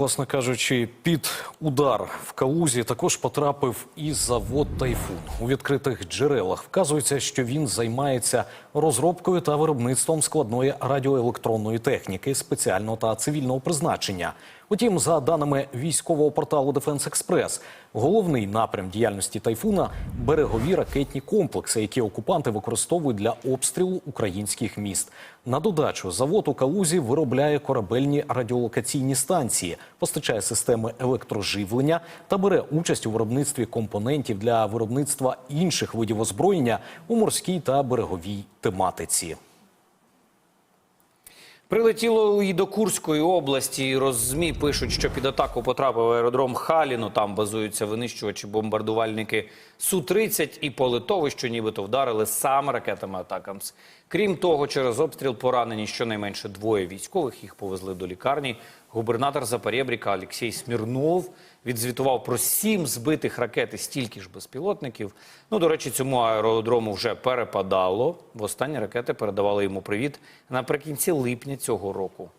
Власне кажучи, під удар в Калузі також потрапив і завод Тайфун. У відкритих джерелах вказується, що він займається розробкою та виробництвом складної радіоелектронної техніки спеціального та цивільного призначення. Утім, за даними військового порталу Дефенс Експрес, головний напрям діяльності тайфуна берегові ракетні комплекси, які окупанти використовують для обстрілу українських міст. На додачу завод у Калузі виробляє корабельні радіолокаційні станції, постачає системи електроживлення та бере участь у виробництві компонентів для виробництва інших видів озброєння у морській та береговій тематиці. Прилетіло і до Курської області. Роззмі пишуть, що під атаку потрапив аеродром Халіну. Там базуються винищувачі бомбардувальники Су-30 і по литовищу нібито вдарили саме ракетами Атакамс. Крім того, через обстріл поранені щонайменше двоє військових. Їх повезли до лікарні. Губернатор Запорєбріка Олексій Смірнов відзвітував про сім збитих ракет і стільки ж безпілотників. Ну, до речі, цьому аеродрому вже перепадало. Востаннє ракети передавали йому привіт наприкінці липня цього року.